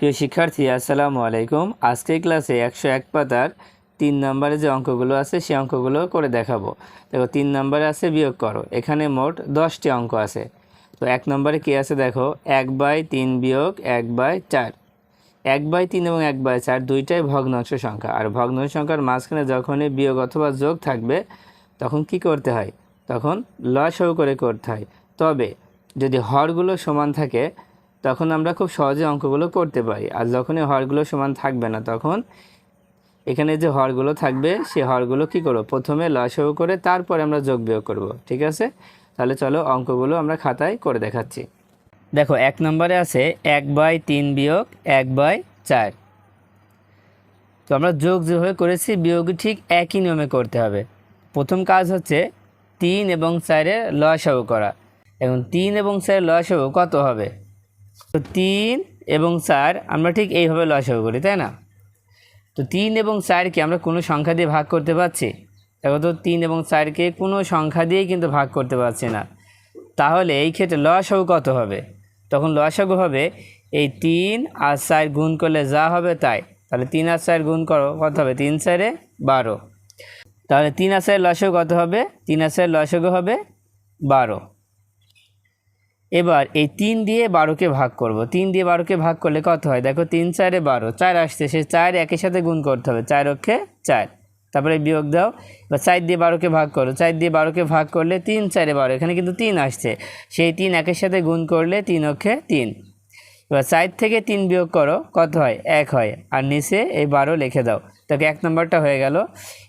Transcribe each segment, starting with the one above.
প্রিয় শিক্ষার্থী, আসসালামু আলাইকুম। আজকের ক্লাসে একশো এক পাতার তিন নম্বরে যে অঙ্কগুলো আছে, সেই অঙ্কগুলো করে দেখাবো। দেখো, তিন নম্বরে আছে বিয়োগ করো। এখানে মোট দশটি অঙ্ক আছে। তো এক নম্বরে কী আছে দেখো? এক বাই তিন বিয়োগ এক বাই চার। এক বাই তিন এবং এক বাই চার দুইটাই ভগ্নাংশ সংখ্যা। আর ভগ্নাংশ সংখ্যার মাঝখানে যখনই বিয়োগ অথবা যোগ থাকবে, তখন কি করতে হয়? তখন লসও করে করতে হয়। তবে যদি হরগুলো সমান থাকে তখন আমরা খুব সহজে অঙ্কগুলো করতে পারি। আর যখনই হরগুলো সমান থাকবে না, তখন এখানে যে হরগুলো থাকবে সেই হরগুলো কি করব? প্রথমে লসও করে তারপরে আমরা যোগ বিয়োগ করব, ঠিক আছে? তাহলে চলো অঙ্কগুলো আমরা খাতায় করে দেখাচ্ছি। দেখো, এক নম্বরে আছে এক বাই তিন বিয়োগ এক বাই চার। তো আমরা যোগ যেভাবে করেছি বিয়োগ ঠিক একই নিয়মে করতে হবে। প্রথম কাজ হচ্ছে তিন এবং চারের লসাগু করা। এখন তিন এবং চারের লসাগু কত হবে? তো তিন এবং চার আমরা ঠিক এইভাবে লসাগু করি তাই না? তো তিন এবং চারকে আমরা কোনো সংখ্যা দিয়ে ভাগ করতে পারছি? দেখো তো তিন এবং চারকে কোনো সংখ্যা দিয়েই কিন্তু ভাগ করতে পারছি না। তাহলে এই ক্ষেত্রে লসাগু কত হবে? তখন লসাগু হবে এই তিন আর চার গুণ করলে যা হবে তাই। তাহলে তিন আর চার গুণ করো, কত হবে? তিন চারে বারো। তাহলে তিন আর চারের লসাগু কত হবে? তিন আর চারের লসাগু হবে বারো। এবার এই তিন দিয়ে বারোকে ভাগ করব। তিন দিয়ে বারোকে ভাগ করলে কত হয়? দেখো তিন চারে বারো। চার আসছে, সে চার একের সাথে গুণ করতে হবে। চার অক্ষে চার। তারপরে বিয়োগ দাও। বা চার দিয়ে বারোকে ভাগ করো। চার দিয়ে বারোকে ভাগ করলে তিন চারে বারো। এখানে কিন্তু তিন আসছে। সেই তিন একের সাথে গুণ করলে তিন অক্ষে তিন। এবার চার থেকে তিন বিয়োগ করো, কত হয়? এক হয়। আর নিচে এই বারো লিখে দাও। তাকে এক নম্বরটা হয়ে গেল।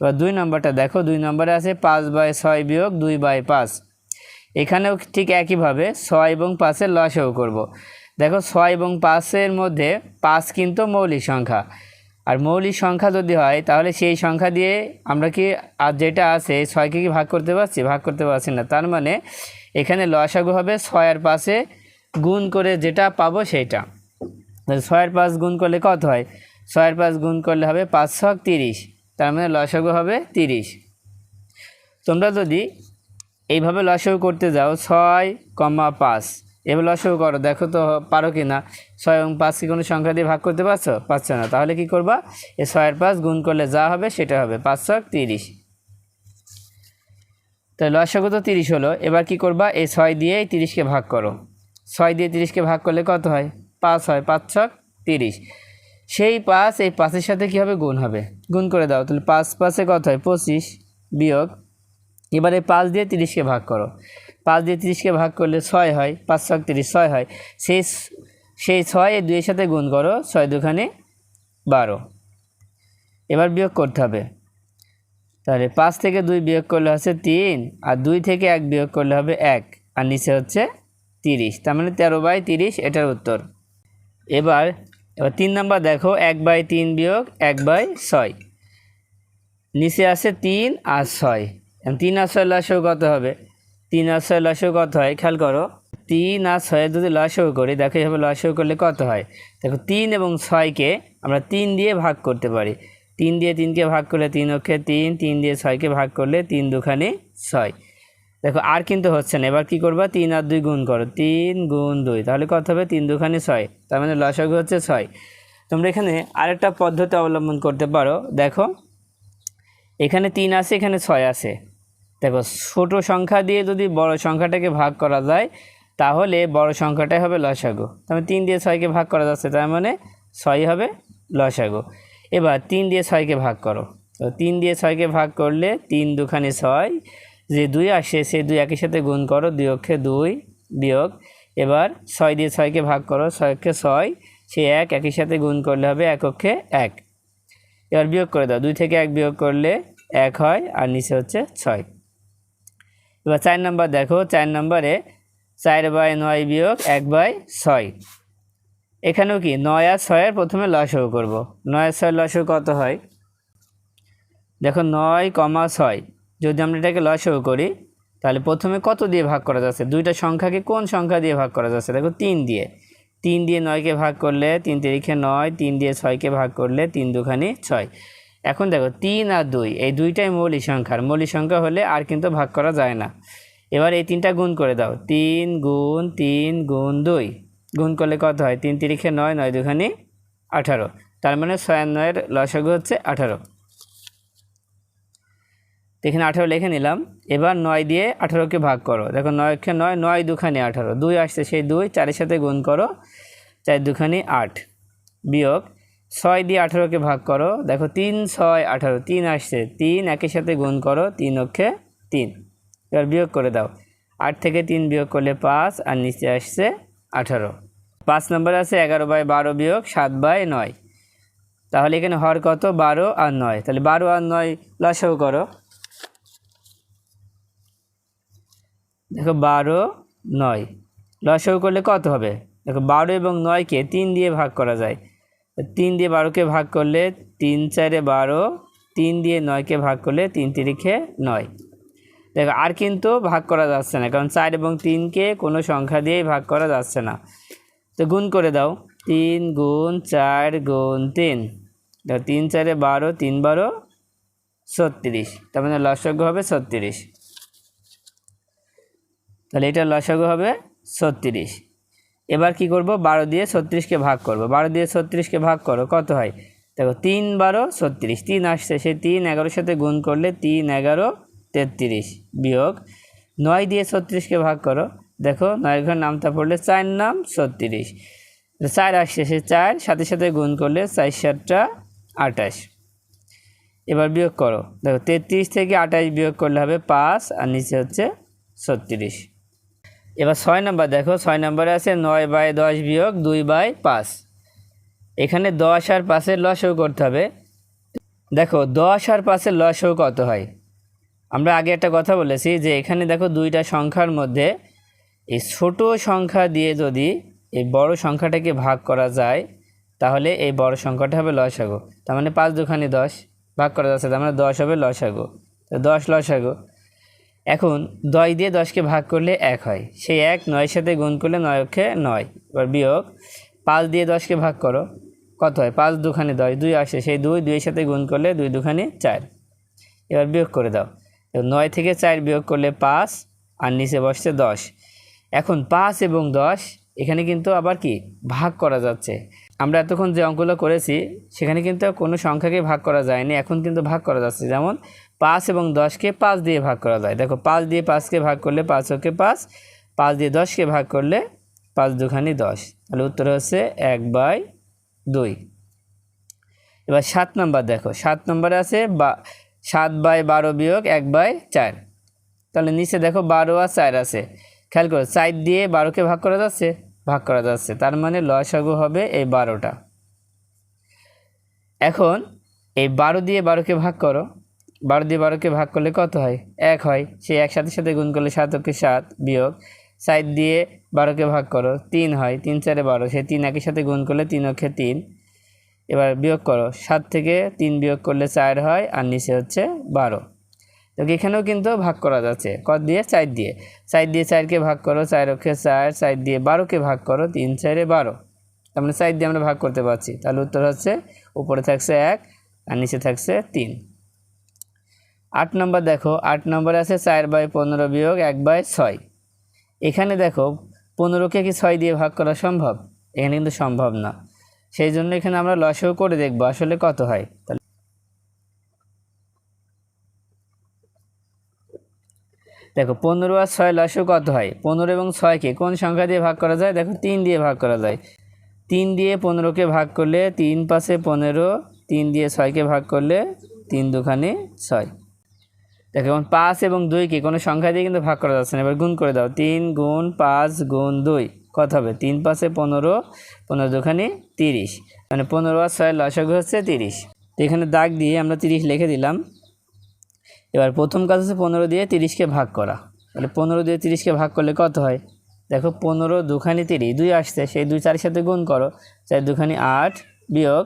এবার দুই নম্বরটা দেখো। দুই নম্বরে আছে পাঁচ বাই ছয় বিয়োগ দুই বাই পাঁচ। এখানেও ঠিক একইভাবে ছয় এবং পাঁচের লসও করব। দেখো ছয় এবং পাঁচের মধ্যে পাঁচ কিন্তু মৌলিক সংখ্যা। আর মৌলিক সংখ্যা যদি হয়, তাহলে সেই সংখ্যা দিয়ে আমরা কি আর যেটা আছে, ছয়কে কি ভাগ করতে পারছি? ভাগ করতে পারছি না। তার মানে এখানে লসাগু হবে ছয় আর পাশে গুণ করে যেটা পাবো সেইটা। ছয়ের পাঁচ গুণ করলে কত হয়? ছয়ের পাঁচ গুণ করলে হবে পাঁচ ছক তিরিশ। তার মানে লসাগু হবে তিরিশ। তোমরা যদি এইভাবে লসাগু করতে যাও, ছয় কমা পাঁচ। এবার লসাগু করো, দেখো তো পারো কি না। ছয় এবং পাঁচ কি কোনো সংখ্যা দিয়ে ভাগ করতে পারছ? পারছ না। তাহলে কি করবা? এই ছয়ের পাঁচ গুণ করলে যা হবে সেটা হবে পাঁচ ছক তিরিশ। তাহলে লসাগু তো তিরিশ হলো। এবার কি করবা? এই ছয় দিয়ে তিরিশকে ভাগ করো। ছয় দিয়ে তিরিশকে ভাগ করলে কত হয়? পাঁচ হয়, পাঁচ ছক তিরিশ। সেই পাঁচ, এই পাঁচের সাথে কী হবে? গুণ হবে। গুণ করে দাও। তাহলে পাঁচ পাঁচে কত হয়? পঁচিশ বিয়োগ এবারে পাঁচ দিয়ে তিরিশকে ভাগ করো। পাঁচ দিয়ে তিরিশকে ভাগ করলে ছয় হয়, পাঁচ ছক তিরিশ ছয় হয়। সেই সেই ছয় দুইয়ের সাথে গুণ করো, ছয় দুখানে বারো। এবার বিয়োগ করতে হবে। তাহলে পাঁচ থেকে দুই বিয়োগ করলে হচ্ছে তিন, আর দুই থেকে এক বিয়োগ করলে হবে এক, আর নিচে হচ্ছে তিরিশ। তার মানে তেরো বাই তিরিশ, এটার উত্তর। এবার এবার তিন নাম্বার দেখো, এক বাই তিন বিয়োগ এক বাই ছয়। নিচে আছে তিন আর ছয়। তিন আর ছয় কত হবে। তিন আর ছয় কত হয়, খেয়াল করো। তিন আর ছয় যদি লসও করি, দেখো এভাবে লসও করলে কত হয়? দেখো তিন এবং ছয়কে আমরা তিন দিয়ে ভাগ করতে পারি। তিন দিয়ে তিনকে ভাগ করলে তিন অক্ষে তিন তিন দিয়ে ছয়কে ভাগ করলে তিন দুখানি ছয়। দেখো আর কিন্তু হচ্ছে না, এবার কী করবা? তিন আর দুই গুণ করো, তিন গুণ দুই, তাহলে কত হবে? তিন দুখানি ছয়, তার মানে লসাগু হচ্ছে ছয়। তোমরা এখানে আরেকটা পদ্ধতি অবলম্বন করতে পারো। দেখো, এখানে তিন আছে এখানে ছয় আছে দেখো, ছোট সংখ্যা দিয়ে যদি বড় সংখ্যাটাকে ভাগ করা যায়, তাহলে বড় সংখ্যাটাই হবে লসাগু। মানে তিন দিয়ে ছয়কে ভাগ করা যাচ্ছে, তার মানে ছয় হবে লসাগু। এবার তিন দিয়ে ছয়কে ভাগ করো। তো তিন দিয়ে ছয়কে ভাগ করলে তিন দুখানি ছয়, যে দুই আসে সেই দুই একই সাথে গুণ করো, দুই অক্ষে দুই বিয়োগ। এবার ছয় দিয়ে ছয়কে ভাগ করো, ছয় অক্ষে ছয়, সে এক একই সাথে গুণ করলে হবে এক অক্ষে এক। এবার বিয়োগ করে দাও, দুই থেকে এক বিয়োগ করলে এক হয়, আর নিচে হচ্ছে ছয়। এবার চার নম্বর দেখো, চার নম্বরে চার বাই নয় বিয়োগ এক বাই ছয়। এখানেও কি নয় আর ছয়ের প্রথমে লসও করব। নয় আর ছয়ের লসও কত হয়? দেখো নয় কমা ছয়, যদি আমরা এটাকে লসও করি, তাহলে প্রথমে কত দিয়ে ভাগ করা যাচ্ছে? দুইটা সংখ্যাকে কোন সংখ্যা দিয়ে ভাগ করা যাচ্ছে? দেখো তিন দিয়ে। তিন দিয়ে নয়কে ভাগ করলে তিন তারিখে নয়, তিন দিয়ে ছয়কে ভাগ করলে তিন দুখানি ছয়। এখন দেখো তিন আর দুই, এই দুইটাই মৌলিক সংখ্যার। মৌলিক সংখ্যা হলে আর কিন্তু ভাগ করা যায় না। এবার এই তিনটা গুণ করে দাও। তিন গুণ তিন গুণ দুই। গুণ করলে কত হয়? তিন তিরিখে নয় নয় দুখানি আঠারো। তার মানে ছয় নয়ের লসাগু হচ্ছে আঠারো। এখানে আঠারো লিখে নিলাম। এবার নয় দিয়ে আঠারোকে ভাগ করো। দেখো নয়কে নয় নয় দুখানি আঠারো। দুই আসছে সেই দুই, চারের সাথে গুণ করো, চার দুখানি আট। বিয়োগ ছয় দিয়ে আঠেরোকে ভাগ করো। দেখো, তিন, ছয়, আঠারো, তিন আসছে। তিন একের সাথে গুণ করো, তিন অক্ষে তিন। এবার বিয়োগ করে দাও। আট থেকে তিন বিয়োগ করলে পাঁচ, আর নিচে আসছে আঠারো। পাঁচ নম্বর আছে, এগারো বাই বারো বিয়োগ সাত বাই নয়। তাহলে এখানে হর কত? বারো আর নয়। তাহলে বারো আর নয় লসাও করো। দেখো, বারো, নয়। লসাগু করলে কত হবে? দেখো, বারো এবং নয়কে তিন দিয়ে ভাগ করা যায়। তিন দিয়ে বারোকে ভাগ করলে তিন চারে বারো, তিন দিয়ে নয়কে ভাগ করলে তিন তিরিখে নয়। দেখো, আর কিন্তু ভাগ করা যাচ্ছে না, কারণ চার এবং তিনকে কোনো সংখ্যা দিয়েই ভাগ করা যাচ্ছে না। তো গুণ করে দাও, তিন গুণ চার গুণ তিন। দেখো, তিন চারে বারো, তিন বারো, ছত্রিশ। তার মানে লসাগু হবে ছত্রিশ। তাহলে এটা লসাগু হবে ছত্রিশ। এবার কি করব? বারো দিয়ে ছত্রিশকে ভাগ করব। বারো দিয়ে ছত্রিশকে ভাগ করো, কত হয়? দেখো, তিন বারো ছত্রিশ, তিন আসছে, সেই তিন এগারোর সাথে গুণ করলে তিন এগারো তেত্রিশ বিয়োগ। নয় দিয়ে ছত্রিশকে ভাগ করো, দেখো, নয়ের ঘর নামটা পড়লে চার নাম ছত্রিশ। চার আসছে সে চার সাথে সাথে গুণ করলে চার সাতটা আঠাশ। এবার বিয়োগ করো, দেখো, তেত্রিশ থেকে আঠাশ বিয়োগ করলে হবে পাঁচ, আর নিচে হচ্ছে ছত্রিশ। এবার ছয় নাম্বার, দেখো, ছয় নাম্বারে আছে নয় বাই দশ বিয়োগ দুই বাই পাঁচ। এখানে দশ আর পাঁচের লসও করতে হবে। দেখো, দশ আর পাঁচের লসও কত হয়? আমরা আগে একটা কথা বলেছি যে এখানে দেখো দুইটা সংখ্যার মধ্যে এই ছোট সংখ্যা দিয়ে যদি এই বড় সংখ্যাটাকে ভাগ করা যায়, তাহলে এই বড় সংখ্যাটা হবে লসাগু তার মানে পাঁচ দুখানি দশ ভাগ করা যাচ্ছে, তার মানে দশ হবে লসাগু তো দশ লসাগু এখন দশ দিয়ে দশকে ভাগ করলে এক হয়। সেই এক নয়ের সাথে গুণ করলে নয় অক্ষে নয়। এবার বিয়োগ, পাঁচ দিয়ে দশকে ভাগ করো, কত হয়? পাঁচ দুখানে দশ, দুই আসে, সেই দুই দুইয়ের সাথে গুণ করলে দুই দুখানি চার। এবার বিয়োগ করে দাও। নয় থেকে চার বিয়োগ করলে পাঁচ, আর নিচে বসছে দশ। এখন পাঁচ এবং দশ, এখানে কিন্তু আবার কি? ভাগ করা যাচ্ছে। আমরা এতক্ষণ যে অঙ্কগুলো করেছি, সেখানে কিন্তু কোনো সংখ্যাকে ভাগ করা যায়নি। এখন কিন্তু ভাগ করা যাচ্ছে। যেমন পাঁচ এবং দশকে পাঁচ দিয়ে ভাগ করা যায়। দেখো, পাঁচ দিয়ে পাঁচকে ভাগ করলে পাঁচ ওকে পাঁচ পাঁচ দিয়ে দশকে ভাগ করলে পাঁচ দুখানি দশ। তাহলে উত্তর হচ্ছে এক বাই দুই। এবার সাত নম্বর দেখো। সাত নম্বরে আছে বা, সাত বাই বারো বিয়োগ এক বাই চার। তাহলে নিচে দেখো বারো আর চার আছে। খেয়াল করো, চার দিয়ে বারোকে ভাগ করা যাচ্ছে। ভাগ করা যাচ্ছে। তার মানে লসাগু হবে এই বারোটা। এখন এই বারো দিয়ে বারোকে ভাগ করো। বারো দিয়ে বারোকে ভাগ করলে কত হয়? এক হয়। সেই এক সাথে গুণ করলে সাত ওকে সাত বিয়োগ। সাত দিয়ে বারোকে ভাগ করো, তিন হয়। তিন চারে বারো। সেই তিন একের সাথে গুণ করলে তিন অক্ষে তিন। এবার বিয়োগ করো। সাত থেকে তিন বিয়োগ করলে চার হয় আর নিচে হচ্ছে বারো। তো এখানেও কিন্তু ভাগ করা যাচ্ছে। কত দিয়ে? চার দিয়ে। চার দিয়ে চারকে ভাগ করো, চার অক্ষে চার চার দিয়ে বারোকে ভাগ করো, তিন, চারে বারো। তার মানে চার দিয়ে আমরা ভাগ করতে পারছি। তাহলে উত্তর হচ্ছে উপরে থাকছে এক আর নিচে থাকছে তিন। আট নম্বর দেখো, আট নম্বরে আছে চার বাই পনেরো বিয়োগ এক বাই ছয়। এখানে দেখো, পনেরোকে কি ছয় দিয়ে ভাগ করা সম্ভব? এখানে কিন্তু সম্ভব না। সেই জন্য এখানে আমরা লসেও করে দেখব আসলে কত হয়। তাহলে দেখো, পনেরো আর ছয় লসও কত হয়? পনেরো এবং ছয়কে কোন সংখ্যা দিয়ে ভাগ করা যায়? দেখো, তিন দিয়ে ভাগ করা যায়। তিন দিয়ে পনেরোকে ভাগ করলে তিন পাশে পনেরো, তিন দিয়ে ছয়কে ভাগ করলে তিন দুখানে ছয়। দেখো, এখন পাঁচ এবং দুইকে কোনো সংখ্যা দিয়ে কিন্তু ভাগ করা যাচ্ছে না। এবার গুণ করে দাও। তিন গুণ পাঁচ গুণ দুই, কত হবে? তিন পাশে পনেরো পনেরো দুখানে তিরিশ। মানে পনেরো আর ছয় লসাগু হচ্ছে তিরিশ। তো এখানে দাগ দিয়ে আমরা তিরিশ লিখে দিলাম। এবার প্রথম কাজ হচ্ছে পনেরো দিয়ে তিরিশকে ভাগ করা। তাহলে পনেরো দিয়ে তিরিশকে ভাগ করলে কত হয়? দেখো পনেরো দুখানি তিরিশ, দুই আসছে, সেই দুই চারের সাথে গুণ করো, চার দুখানি আট বিয়োগ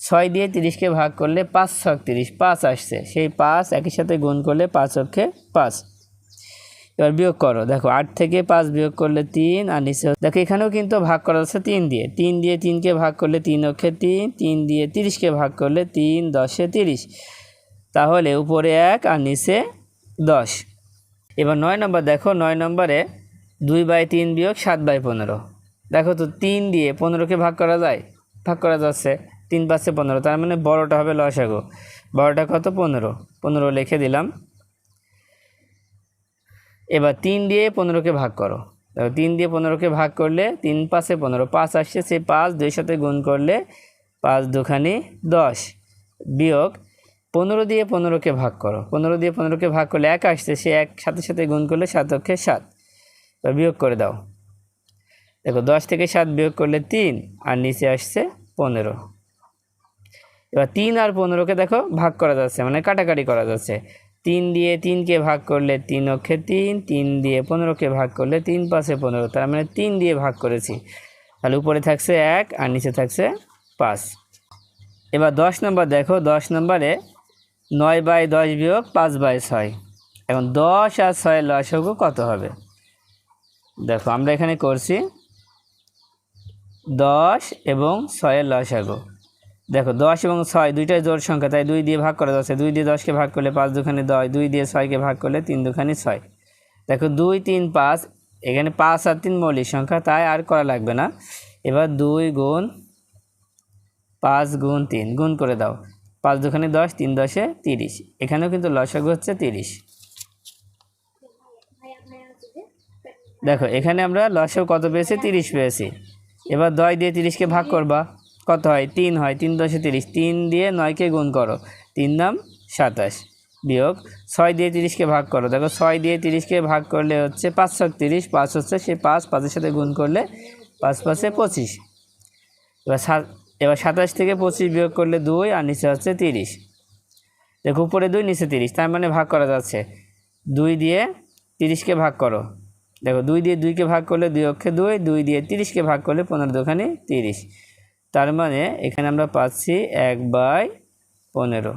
ছয় দিয়ে তিরিশকে ভাগ করলে পাঁচ ছক তিরিশ, পাঁচ আসছে, সেই পাঁচ একই সাথে গুণ করলে পাঁচ অক্ষে পাঁচ। এবার বিয়োগ করো, দেখো আট থেকে পাঁচ বিয়োগ করলে তিন, আর নিচে দেখো এখানেও কিন্তু ভাগ করা যাচ্ছে তিন দিয়ে। তিন দিয়ে তিনকে ভাগ করলে তিন অক্ষে তিন তিন দিয়ে তিরিশকে ভাগ করলে তিন, দশে তিরিশ। তাহলে উপরে এক আর নিচে দশ। এবার নয় নম্বর দেখো, নয় নম্বরে দুই বাই তিন বিয়োগ সাত বাই পনেরো। দেখো তো তিন দিয়ে পনেরোকে ভাগ করা যায়? ভাগ করা যাচ্ছে। তিন পাঁচে পনেরো, তার মানে বড়োটা হবে লসাগু বড়টা কত? পনেরো। পনেরো লিখে দিলাম। এবার তিন দিয়ে পনেরোকে ভাগ করো। দেখো, তিন দিয়ে পনেরোকে ভাগ করলে তিন পাঁচে পনেরো, পাঁচ আসছে সেই পাঁচ দুই সাথে গুণ করলে পাঁচ দুখানি দশ বিয়োগ পনেরো দিয়ে পনেরোকে ভাগ করো। পনেরো দিয়ে পনেরোকে ভাগ করলে এক আসছে, সে এক সাথে সাথে গুণ করলে সাত অক্ষে সাত। এবার বিয়োগ করে দাও। দেখো, দশ থেকে সাত বিয়োগ করলে তিন, আর নিচে আসছে পনেরো। এবার তিন আর পনেরোকে দেখো ভাগ করা যাচ্ছে মানে কাটাকাটি করা যাচ্ছে। তিন দিয়ে তিনকে ভাগ করলে তিন অক্ষে তিন তিন দিয়ে পনেরোকে ভাগ করলে তিন পাশে পনেরো, তার মানে তিন দিয়ে ভাগ করেছি। তাহলে উপরে থাকছে এক, আর নিচে থাকছে পাঁচ। এবার দশ নম্বর দেখো, দশ নম্বরে নয় বাই দশ বিয়োগ পাঁচ বাই ছয়। এখন দশ আর ছয়ের লসগু কত হবে? দেখো, আমরা এখানে করছি দশ এবং ছয়ের লসাগু দেখো, দশ এবং ছয় দুইটাই জোর সংখ্যা, তাই দুই দিয়ে ভাগ করা যাচ্ছে। দুই দিয়ে দশকে ভাগ করলে পাঁচ দুখানি দশ, দুই দিয়ে ছয়কে ভাগ করলে তিন দুখানি ছয়। দেখো, দুই, তিন, পাঁচ, এখানে পাঁচ আর তিন মৌলিক সংখ্যা, তাই আর করা লাগবে না। এবার দুই গুণ পাঁচ গুণ তিন, গুণ করে দাও। পাঁচ দুখানি দশ, তিন দশে তিরিশ। এখানেও কিন্তু লসাগু হচ্ছে তিরিশ। দেখো, এখানে আমরা লসাগু কত পেয়েছি? তিরিশ পেয়েছি। এবার দশ দিয়ে তিরিশকে ভাগ করবা। কত হয়? তিন হয়। তিন দশে তিরিশ। তিন দিয়ে নয়কে গুণ করো। তিন নাম সাতাশ বিয়োগ ছয় দিয়ে তিরিশকে ভাগ করো। দেখো, ছয় দিয়ে তিরিশকে ভাগ করলে হচ্ছে পাঁচশো তিরিশ। পাঁচ হচ্ছে সে পাঁচ, পাঁচের সাথে গুণ করলে পাঁচ পাঁচে পঁচিশ। এবার সাত এবার সাতাশ থেকে পঁচিশ বিয়োগ করলে দুই, আর নিচে হচ্ছে তিরিশ। দেখো, উপরে দুই, নিচে তিরিশ। তার মানে ভাগ করা যাচ্ছে। দুই দিয়ে তিরিশকে ভাগ করো। দেখো, দুই দিয়ে দুইকে ভাগ করলে দুই অক্ষে দুই দুই দিয়ে তিরিশকে ভাগ করলে পনেরো দোকানে তিরিশ। তার মানে এখানে আমরা পাচ্ছি এক বাই পনেরো।